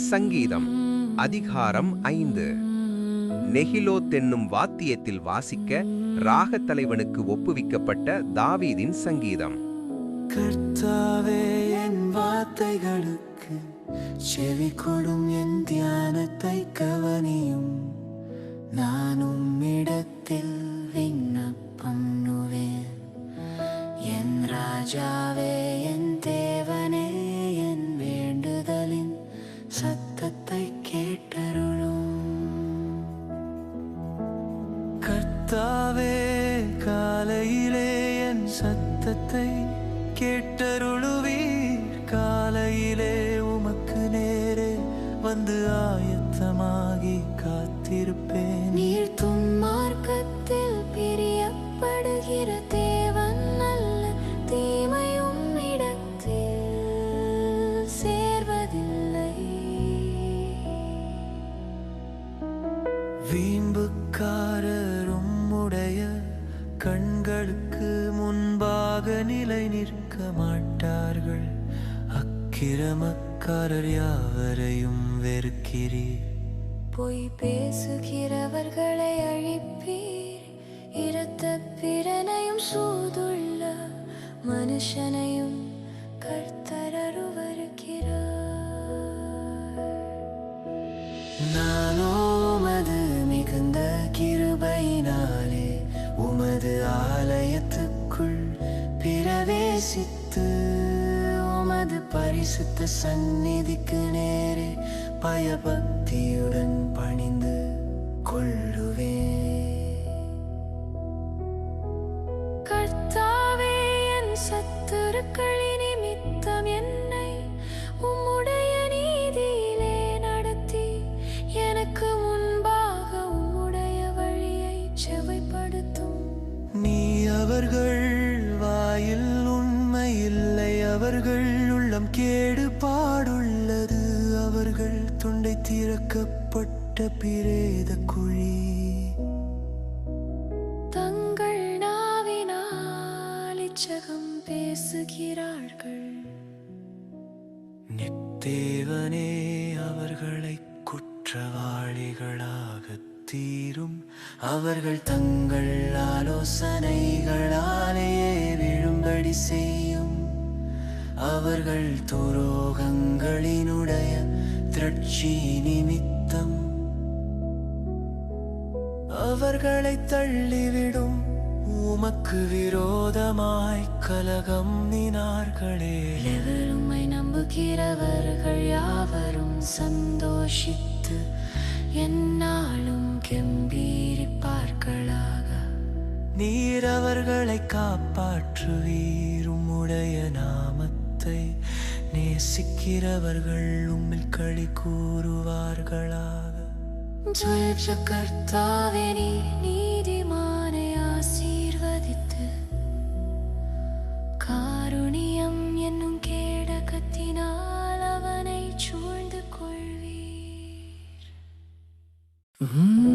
சங்கீதம் அதிகாரம் ஐந்து. நெகிலோ தென்னும் வாத்தியத்தில் வாசிக்க ராக தலைவனுக்கு ஒப்புவிக்கப்பட்ட தாவீதின் சங்கீதம். கர்த்தாவே என் வார்த்தைகளுக்கு செவி கொடும் என் தியானத்தை கவனியும். நானும் இடத்தில் விண்ணப்பண்ணுவேன் என் ராஜா கர்த்தாவே காலையிலே என் சத்தத்தை கேட்டருளுவீர். காலையிலே உமக்கு நேரே வந்து ஆயத்தமாகி காத்திருப்பேன். நீர் துன்மார்க்கத்தில் பிரியப்படுகிற வீம்புக்காரரும் உடைய கண்களுக்கு முன்பாக நிலை நிற்க மாட்டார்கள். அக்கிரமக்காரர் யாவரையும் வெறுக்கிறீர். பொய் பேசுகிறவர்களை அழிப்பீர். இரத்த பிறனையும் சூதுள்ள மனுஷனையும் கர்த்தரருவருக்கிறார் நானோ ஆலயத்துக்குள் பிரவேசித்து உமது பரிசுத்த சந்நிதிக்கு நேரே பயபக்தியுடன் பணிந்து கொள்ளுவே. கர்த்தாவே என் சத்துருக்களின் அவர்கள் வாயில் உண்மை இல்லை அவர்கள் உள்ளம் கேடு பாடுள்ளது. அவர்கள் தொண்டை திறக்கப்பட்ட பிரேத குழி. தங்கள் நாவினால் இச்சகம் பேசுகிறார்கள். நித்தேவனே அவர்களை குற்றவாளிகளாக தீரும். அவர்கள் தங்கள் ஆலோசனைகளாலேயே விழும்படி செய்யும். அவர்கள் துரோகங்களினுடைய திரட்சி நிமித்தம். அவர்களை தள்ளிவிடும். உமக்கு விரோதமாய் கலகம் நினார்களே. உம்மை நம்புகிறவர்கள் யாவரும் சந்தோஷித்து என்னாலும் கெம்பீரிப்பார்களாக நீர் அவர்களை காப்பாற்றுவீர் உம்முடைய நாமத்தை. நேசிக்கிறவர்கள் உம்மில் களி கூறுவார்களாக. கர்த்தாவே நீ Mm.